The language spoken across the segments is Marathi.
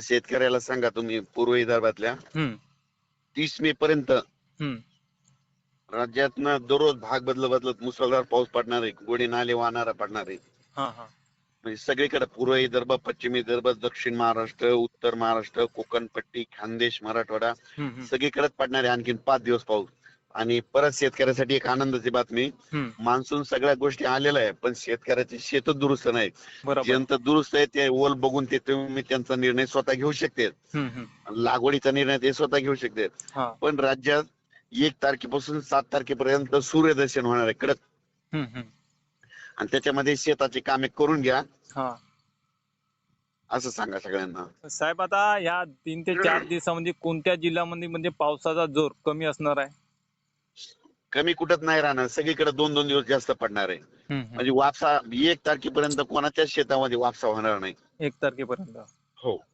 शेतकऱ्याला सांगा तुम्ही पूर्व विदर्भातल्या. हम्म. तीस मे पर्यंत हम्म. राज्यातनं दररोज भाग बदलत बदलत मुसळधार पाऊस पडणार आहे गोडी नाले वाहणारा पडणार आहे. हा हा. म्हणजे सगळीकडे पूर्व विदर्भ पश्चिम विदर्भ दक्षिण महाराष्ट्र उत्तर महाराष्ट्र कोकण पट्टी खानदेश मराठवाडा हम्म हम्म. सगळीकडेच पडणार आहे आणखीन पाच दिवस पाऊस. आणि परत शेतकऱ्यासाठी एक आनंदाची बातमी. मान्सून सगळ्या गोष्टी आलेल्या आहे पण शेतकऱ्याचे शेत दुरुस्त नाही ज्यांचं दुरुस्त आहे ते ओल बघून ते तुम्ही त्यांचा निर्णय स्वतः घेऊ शकते लागवडीचा निर्णय ते स्वतः घेऊ शकते पण राज्यात एक तारखेपासून सात तारखेपर्यंत सूर्यदर्शन होणार आहे कडक. आणि त्याच्यामध्ये शेताची कामे करून घ्या. असं सांगा सगळ्यांना. साहेब आता ह्या तीन ते चार दिवसामध्ये कोणत्या जिल्ह्यामध्ये म्हणजे पावसाचा जोर कमी असणार आहे? कमी कुठत नाही राहणार. सगळीकडे दोन दोन दिवस जास्त पडणार आहे. म्हणजे वापसा एक तारखेपर्यंत कोणाच्याच शेतामध्ये वापसा होणार नाही. एक तारखेपर्यंत. हो.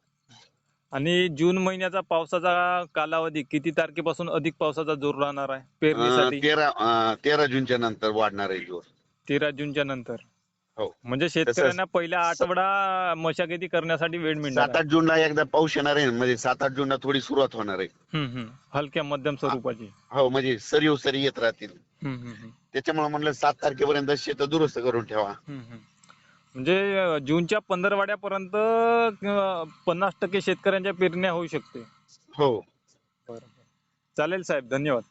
आणि जून महिन्याचा पावसाचा कालावधी किती तारखेपासून अधिक पावसाचा जोर राहणार आहे? पेरणीसाठी? तेरा अं, तेरा जूनच्या नंतर वाढणार आहे जोर. तेरा जूनच्या नंतर. हो. म्हणजे शेतकऱ्यांना पहिला आठवडा मशागती करण्यासाठी वेळ मिळणार सात आठ जूनला एकदा पाऊस येणार आहे म्हणजे सात आठ जूनला थोडी सुरुवात होणार आहे आहे. हम्म, हम्म. हलक्या मध्यम स्वरूपाची हो म्हणजे सरी सरी येत राहतील हम्म, हम्म, हम्म. त्याच्यामुळे म्हणलं सात तारखेपर्यंत शेत दुरुस्त करून ठेवा हम्म, हम्म. म्हणजे अं, जूनच्या पंधरवाड्यापर्यंत अं, पन्नास टक्के शेतकऱ्यांच्या पेरण्या होऊ शकते हो चालेल साहेब धन्यवाद